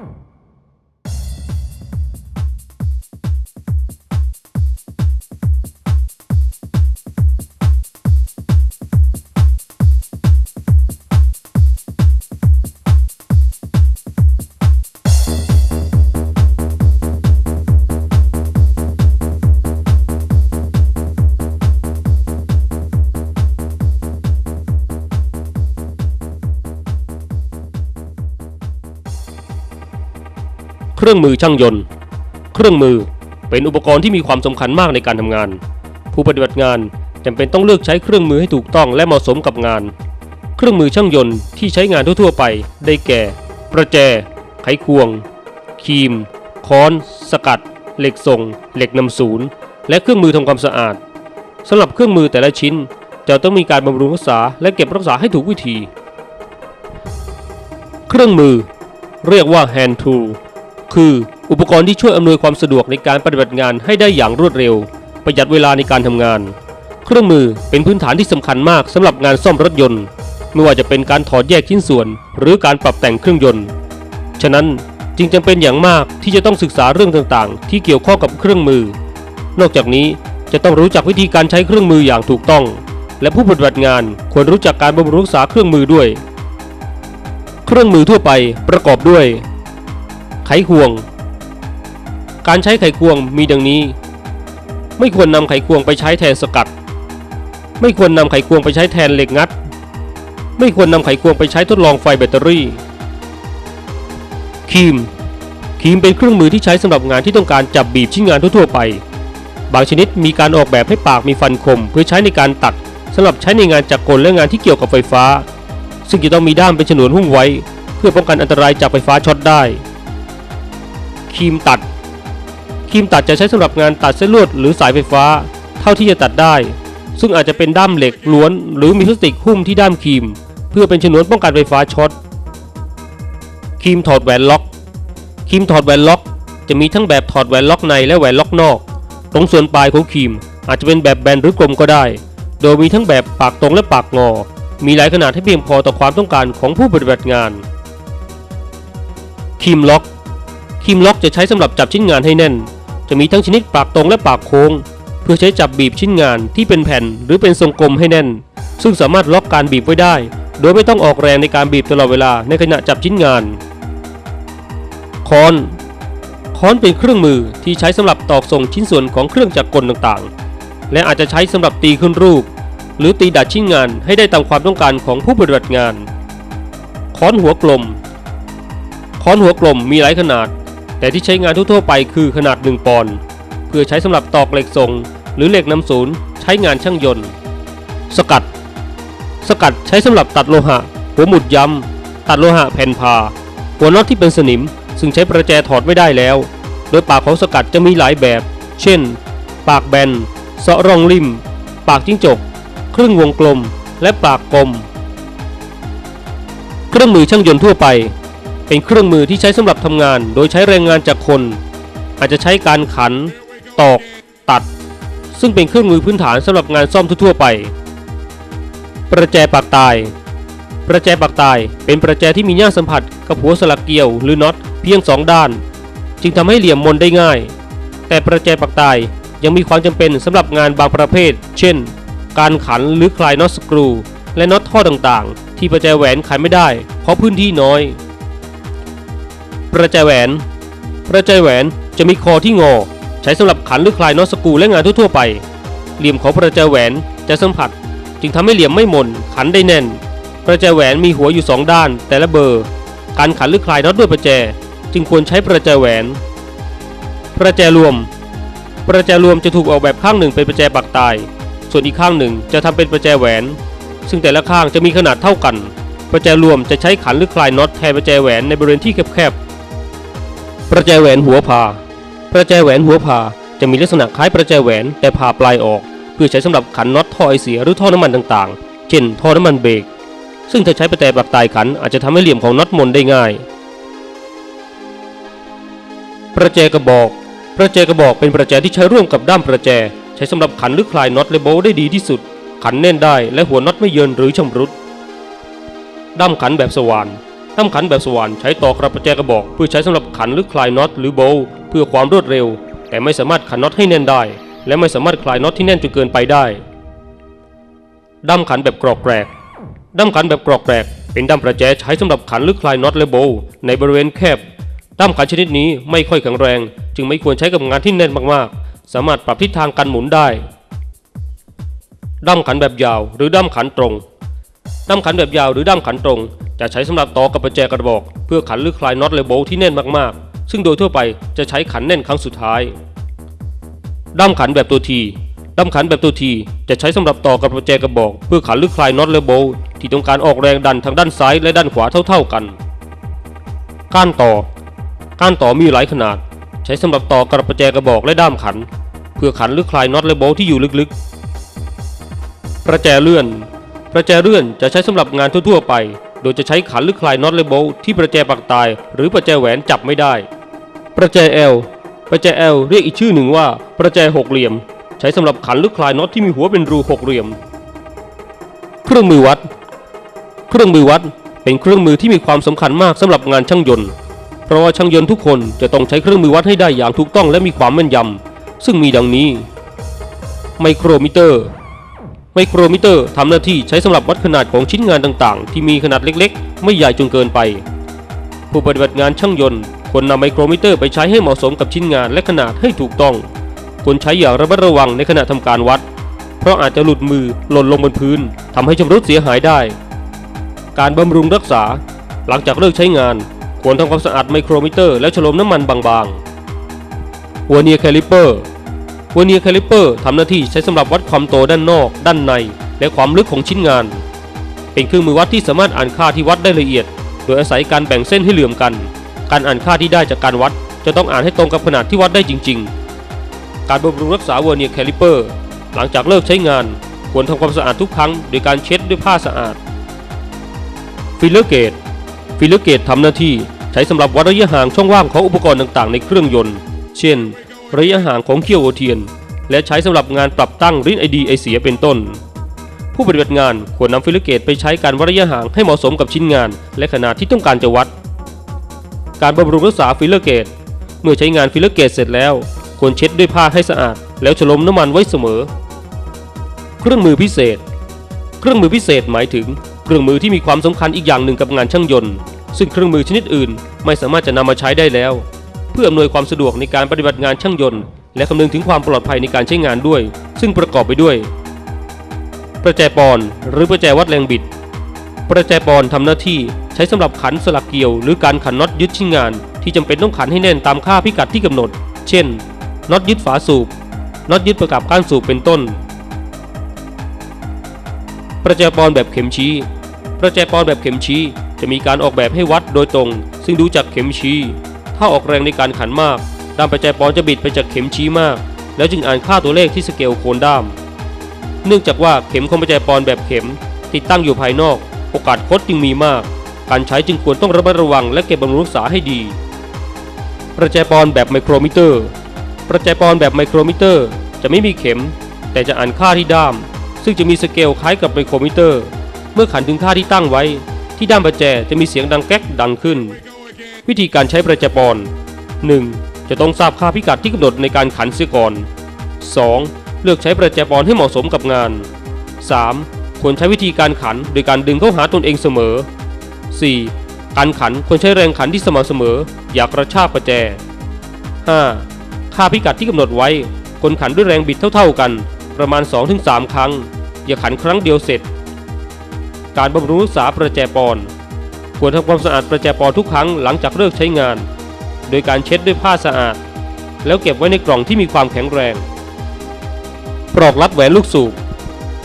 Oh. เครื่องมือช่างยนต์ เครื่องมือเป็นอุปกรณ์ที่มีความสำคัญมากในการทำงาน ผู้ปฏิบัติงานจำเป็นต้องเลือกใช้เครื่องมือให้ถูกต้องและเหมาะสมกับงาน เครื่องมือช่างยนต์ที่ใช้งานทั่วๆไป ได้แก่ ประแจ ไขควง คีม ค้อน สกัด เหล็กส่ง เหล็กนำศูนย์ และเครื่องมือทำความสะอาดสำหรับเครื่องมือแต่ละชิ้น จะต้องมีการบำรุงรักษาและเก็บรักษาให้ถูกวิธี เครื่องมือ เรียกว่า hand tool คือ อุปกรณ์ที่ช่วยอำนวยความสะดวกในการปฏิบัติงานให้ได้อย่างรวดเร็ว ประหยัดเวลาในการทำงาน เครื่องมือเป็นพื้นฐานที่สำคัญมากสำหรับงานซ่อมรถยนต์ ไม่ว่าจะเป็นการถอดแยกชิ้นส่วน หรือการปรับแต่งเครื่องยนต์ ฉะนั้นจึงจำเป็นอย่างมากที่จะต้องศึกษาเรื่องต่างๆ ที่เกี่ยวข้องกับเครื่องมือ นอกจากนี้จะต้องรู้จักวิธีการใช้เครื่องมืออย่างถูกต้อง และผู้ปฏิบัติงานควรรู้จักการบำรุงรักษาเครื่องมือด้วย เครื่องมือทั่วไปประกอบด้วย ไขควง การใช้ไขควงมีดังนี้ ไม่ควรนำไขควงไปใช้แทนสกัด ไม่ควรนำไขควงไปใช้แทนเหล็กงัด ไม่ควรนำไขควงไปใช้ทดลองไฟแบตเตอรี่ครีมครีมเป็นเครื่องมือที่ใช้สำหรับงานที่ต้องการจับบีบชิ้นงานทั่วๆไป บางชนิดมีการออกแบบให้ปากมีฟันคม เพื่อใช้ในการตัดสำหรับใช้ในงานจักรกลและงานที่เกี่ยวกับไฟฟ้า ซึ่งจะต้องมีด้ามเป็นฉนวนหุ้มไว้ เพื่อป้องกันอันตรายจากไฟฟ้าช็อตได้ ครีมตัด ครีมตัดจะใช้สำหรับงานตัดเส้นลวดหรือสายไฟฟ้า เท่าที่จะตัดได้ ซึ่งอาจจะเป็นด้ามเหล็กล้วน หรือมีพลาสติกหุ้มที่ด้ามครีม เพื่อเป็นฉนวนป้องกันไฟฟ้าช็อตครีมถอดแหวนล็อกครีมถอดแหวนล็อกจะมีทั้งแบบถอดแหวนล็อกในและแหวนล็อกนอก ตรงส่วนปลายของครีมอาจจะเป็นแบบแบนหรือกลมก็ได้ โดยมีทั้งแบบปากตรงและปากงอ มีหลายขนาดให้เพียงพอต่อความต้องการของผู้ปฏิบัติงานครีมล็อก ครีมล็อกจะใช้สำหรับจับชิ้นงานให้แน่น จะมีทั้งชนิดปากตรงและปากโค้ง เพื่อใช้จับบีบชิ้นงานที่เป็นแผ่นหรือเป็นทรงกลมให้แน่น ซึ่งสามารถล็อกการบีบไว้ได้ โดยไม่ต้องออกแรงในการบีบตลอดเวลาในขณะจับชิ้นงาน ค้อนค้อนเป็นเครื่องมือที่ใช้สำหรับตอกส่งชิ้นส่วนของเครื่องจักรกลต่างๆ และอาจจะใช้สำหรับตีขึ้นรูป หรือตีดัดชิ้นงานให้ได้ตามความต้องการของผู้ปฏิบัติงาน ค้อนหัวกลม ค้อนหัวกลมมีหลายขนาด แต่ที่ใช้งานทั่วๆไปคือขนาด 1 ปอนด์เพื่อใช้สำหรับตอกเหล็กส่งหรือเหล็กนำศูนย์ใช้งานช่างยนต์ สกัด สกัดใช้สำหรับตัดโลหะ หัวหมุดย้ำตัดโลหะแผ่นพา หัวน็อตที่เป็นสนิม ซึ่งใช้ประแจถอดไม่ได้แล้ว โดยปากของสกัดจะมีหลายแบบ เช่น ปากแบนเสาะร่องริม ปากจิ้งจก ครึ่งวงกลม และปากกลม เครื่องมือช่างยนต์ทั่วไป เป็นเครื่องมือที่ใช้สำหรับทำงาน โดยใช้แรงงานจากคน อาจจะใช้การขัน ตอก ตัด ซึ่งเป็นเครื่องมือพื้นฐานสำหรับงานซ่อมทั่วไป ประแจปากตาย ประแจปากตาย เป็นประแจที่มีย่าสัมผัสกับหัวสลักเกลียวหรือน็อตเพียงสองด้าน จึงทำให้เหลี่ยมมนได้ง่าย แต่ประแจปากตายยังมีความจำเป็นสำหรับงานบางประเภท เช่น การขันหรือคลายน็อตสกรู และน็อตท่อต่างๆ ที่ประแจแหวนขายไม่ได้ เพราะพื้นที่น้อย ประแจแหวน ประแจแหวนจะมีคอที่งอ ใช้สำหรับขันหรือคลายน็อตสกูและงานทั่วๆไป เหลี่ยมของประแจแหวนจะสัมผัส จึงทำให้เหลี่ยมไม่หม่นขันได้แน่น ประแจแหวนมีหัวอยู่ 2 ด้าน แต่ละเบอร์ การขันหรือคลายน็อตด้วยประแจ จึงควรใช้ประแจแหวน ประแจรวม ประแจรวมจะถูกออกแบบข้างหนึ่งเป็นประแจปักตาย ส่วนอีกข้างหนึ่งจะทำเป็นประแจแหวน ซึ่งแต่ละข้างจะมีขนาดเท่ากัน ประแจรวมจะใช้ขันหรือคลายน็อตแทนประแจแหวนในบริเวณที่แคบๆ ประแจแหวนหัวพาประแจแหวนหัวพาจะมีลักษณะคล้ายประแจแหวนแต่ผ่าปลายออก เพื่อใช้สำหรับขันน็อตท่อไอเสียหรือท่อน้ำมันต่างๆ เช่นท่อน้ำมันเบรกซึ่งถ้าใช้ประแจปักตายขันอาจจะทำให้เหลี่ยมของน็อตมนได้ง่าย ประแจกระบอก ประแจกระบอกเป็นประแจที่ใช้ร่วมกับด้ามประแจ ใช้สำหรับขันหรือคลายน็อตและโบล์ได้ดีที่สุด ขันแน่นได้และหัวน็อตไม่เยินหรือชำรุดด้ามขันแบบสว่าน ด้ามขันแบบสว่านใช้ต่อกระประแจกระบอก เพื่อใช้สำหรับขันหรือคลายน็อตหรือโบว์เพื่อความรวดเร็ว แต่ไม่สามารถขันน็อตให้แน่นได้ และไม่สามารถคลายน็อตที่แน่นจนเกินไปได้ด้ามขันแบบกรอกแกรกด้ามขันแบบกรอกแกรกเป็นด้ามประแจใช้สำหรับขันหรือคลายน็อตและโบว์ในบริเวณแคบด้ามขันชนิดนี้ไม่ค่อยแข็งแรง จึงไม่ควรใช้กับงานที่แน่นมากๆ สามารถปรับทิศทางการหมุนได้ด้ามขันแบบยาวหรือด้ามขันตรงด้ามขันแบบยาวหรือด้ามขันตรง จะใช้สำหรับต่อกับประแจกระบอก เพื่อขันหรือคลายน็อตและโบที่แน่นมากๆ ซึ่งโดยทั่วไปจะใช้ขันแน่นครั้งสุดท้าย ด้ามขันแบบตัวทีด้ามขันแบบตัวทีจะใช้สำหรับต่อกับประแจกระบอก เพื่อขันหรือคลายน็อตและโบที่ต้องการออกแรงดันทางด้านซ้ายและด้านขวาเท่า ๆกัน ก้านต่อ ก้านต่อมีหลายขนาด ใช้สำหรับต่อกับประแจกระบอกและด้ามขัน เพื่อขันหรือคลายน็อตและโบที่อยู่ลึกๆ ประแจเลื่อน ประแจเลื่อนจะใช้สำหรับงานทั่วๆไป โดยจะใช้ขันหรือคลายน็อตและโบว์ที่ประแจปักตาย หรือประแจแหวนจับไม่ได้ ประแจเอลประแจเอลเรียกอีกชื่อหนึ่งว่าประแจหกเหลี่ยม ใช้สำหรับขันหรือคลายน็อตที่มีหัวเป็นรูหกเหลี่ยม เครื่องมือวัด เครื่องมือวัดเป็นเครื่องมือที่มีความสำคัญมากสำหรับงานช่างยนต์ เพราะว่าช่างยนต์ทุกคนจะต้องใช้เครื่องมือวัดให้ได้อย่างถูกต้องและมีความแม่นยำซึ่งมีดังนี้ ไมโครมิเตอร์ ไมโครมิเตอร์ทำหน้าที่ใช้สำหรับวัดขนาดของชิ้นงานต่างๆ ที่มีขนาดเล็กๆ ไม่ใหญ่จนเกินไป ผู้ปฏิบัติงานช่างยนต์ควรนำไมโครมิเตอร์ไปใช้ให้เหมาะสมกับชิ้นงานและขนาดให้ถูกต้องควรใช้อย่างระมัดระวังในขณะทำการวัด เพราะอาจจะหลุดมือหล่นลงบนพื้นทำให้ชำรุดเสียหายได้ การบำรุงรักษา หลังจากเลิกใช้งาน ควรทำความสะอาดไมโครมิเตอร์และฉลมน้ำมันบางๆหัวเนียแคลิเปอร์ วเนียร์แคลิเปอร์ทำหน้าที่ใช้สำหรับวัดความโตด้านนอก ด้านใน และความลึกของชิ้นงาน เป็นเครื่องมือวัดที่สามารถอ่านค่าที่วัดได้ละเอียด โดยอาศัยการแบ่งเส้นให้เหลื่อมกัน การอ่านค่าที่ได้จากการวัด จะต้องอ่านให้ตรงกับขนาดที่วัดได้จริง ๆ การบำรุงรักษาเวเนียร์แคลิเปอร์หลังจากเลิกใช้งาน ควรทำความสะอาดทุกครั้งโดยการเช็ดด้วยผ้าสะอาด ฟิลเลอร์เกตฟิลเลอร์เกตทำหน้าที่ใช้สำหรับวัดระยะห่างช่องว่างของอุปกรณ์ต่างๆ ในเครื่องยนต์ เช่น ระยะห่างของเขี้ยวโอเทียน และใช้สำหรับงานปรับตั้งริ้นไอดีไอเสียเป็นต้น ผู้ปฏิบัติงานควรนำฟิลเลอร์เกตไปใช้การวัดระยะห่างให้เหมาะสมกับชิ้นงาน และขนาดที่ต้องการจะวัด การบำรุงรักษาฟิลเลอร์เกต เมื่อใช้งานฟิลเลอร์เกตเสร็จแล้วควรเช็ดด้วยผ้าให้สะอาด แล้วฉลมน้ำมันไว้เสมอ เครื่องมือพิเศษ เครื่องมือพิเศษหมายถึง เครื่องมือที่มีความสำคัญอีกอย่างหนึ่งกับงานช่างยนต์ ซึ่งเครื่องมือชนิดอื่นไม่สามารถจะนำมาใช้ได้แล้ว เพื่ออำนวยความสะดวกในการปฏิบัติงานช่างยนต์ และคำนึงถึงความปลอดภัยในการใช้งานด้วย ซึ่งประกอบไปด้วย ประแจปอนหรือประแจวัดแรงบิด ประแจปอนทำหน้าที่ใช้สำหรับขันสลักเกี่ยว หรือการขันน็อตยึดชิ้นงาน ที่จำเป็นต้องขันให้แน่นตามค่าพิกัดที่กำหนด เช่นน็อตยึดฝาสูบน็อตยึดประกับก้านสูบเป็นต้น ประแจปอนแบบเข็มชี้ ประแจปอนแบบเข็มชี้จะมีการออกแบบให้วัดโดยตรง ซึ่งดูจากเข็มชี้ ถ้าออกแรงในการขันมาก ด้ามประแจปอนจะบิดไปจากเข็มชี้มาก แล้วจึงอ่านค่าตัวเลขที่สเกลโคนด้าม เนื่องจากว่าเข็มของประแจปอนแบบเข็ม ติดตั้งอยู่ภายนอก โอกาสคดจึงมีมาก การใช้จึงควรต้องระมัดระวังและเก็บบำรุงรักษาให้ดี ประแจปอนแบบไมโครมิเตอร์ ประแจปอนแบบไมโครมิเตอร์ จะไม่มีเข็ม แต่จะอ่านค่าที่ด้าม ซึ่งจะมีสเกลคล้ายกับไมโครมิเตอร์ เมื่อขันถึงค่าที่ตั้งไว้ ที่ด้ามประแจจะมีเสียงดังแก๊กดังขึ้น วิธีการใช้ประแจปอน 1. จะต้องทราบค่าพิกัดที่กำหนดในการขันเสียก่อน 2. เลือกใช้ประแจปอนให้เหมาะสมกับงาน 3. ควรใช้วิธีการขันโดยการดึงเข้าหาตนเองเสมอ 4. การขันควรใช้แรงขันที่สม่ำเสมอ อย่ากระชากประแจ 5. ค่าพิกัดที่กำหนดไว้ควรขันด้วยแรงบิดเท่าๆกัน ประมาณ 2-3 ครั้ง อย่าขันครั้งเดียวเสร็จ การบำรุงรักษาประแจปอน ควรทำความสะอาดประแจปอทุกครั้งหลังจากเลิกใช้งาน โดยการเช็ดด้วยผ้าสะอาด แล้วเก็บไว้ในกล่องที่มีความแข็งแรง ปลอกรัดแหวนลูกสูบ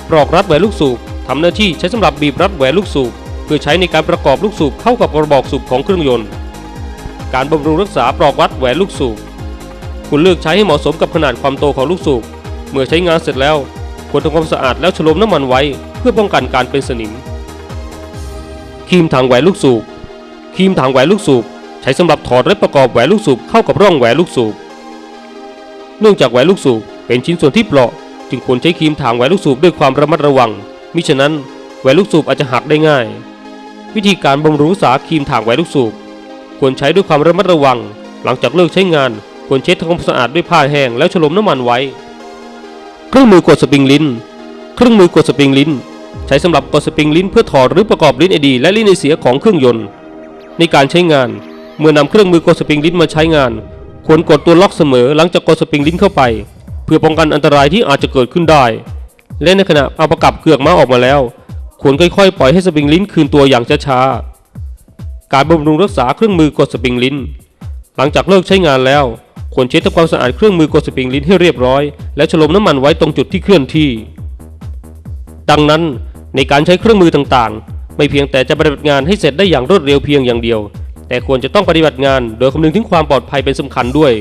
ปลอกรัดแหวนลูกสูบทำหน้าที่ใช้สำหรับบีบรัดแหวนลูกสูบเพื่อใช้ในการประกอบลูกสูบเข้ากับกระบอกสูบของเครื่องยนต์ การบำรุงรักษาปลอกรัดแหวนลูกสูบคุณเลือกใช้ให้เหมาะสมกับขนาดความโตของลูกสูบ เมื่อใช้งานเสร็จแล้วควรทำความสะอาดแล้วฉลมน้ำมันไว้ เพื่อป้องกันการเป็นสนิม ครีมถังแหวนลูกสูบครีมถังแหวนลูกสูบใช้สำหรับถอดและประกอบแหวนลูกสูบเข้ากับร่องแหวนลูกสูบเนื่องจากแหวนลูกสูบเป็นชิ้นส่วนที่เปราะ จึงควรใช้ครีมถางแหวนลูกสูบด้วยความระมัดระวัง มิฉะนั้นแหวนลูกสูบอาจจะหักได้ง่าย วิธีการบำรุงรักษาครีมถ่างไว้ลูกสูบควรใช้ด้วยความระมัดระวัง หลังจากเลิกใช้งานควรเช็ดทำความสะอาดด้วยผ้าแห้งแล้วฉลมน้ำมันไว้ เครื่องมือกดสปริงลิ้น เครื่องมือกดสปริงลิ้น ใช้สำหรับกดสปริงลิ้นเพื่อถอดหรือประกอบลิ้นไอดี และลิ้นไอเสียของเครื่องยนต์ ในการใช้งาน เมื่อนำเครื่องมือกดสปริงลิ้นมาใช้งาน ควรกดตัวล็อกเสมอหลังจากกดสปริงลิ้นเข้าไป เพื่อป้องกันอันตรายที่อาจจะเกิดขึ้นได้ และในขณะเอาประกับเกือกม้าออกมาแล้ว ควรค่อยๆ ปล่อยให้สปริงลิ้นคืนตัวอย่างช้าๆการบำรุงรักษาเครื่องมือกดสปริงลิ้น หลังจากเลิกใช้งานแล้ว ควรเช็ดทำความสะอาดเครื่องมือกดสปริงลิ้นให้เรียบร้อย และฉลมน้ำมันไว้ตรงจุดที่เคลื่อนที่ ดังนั้น ในการใช้เครื่องมือต่างๆ ไม่เพียงแต่จะปฏิบัติงานให้เสร็จได้อย่างรวดเร็วเพียงอย่างเดียว แต่ควรจะต้องปฏิบัติงานโดยคำนึงถึงความปลอดภัยเป็นสำคัญด้วย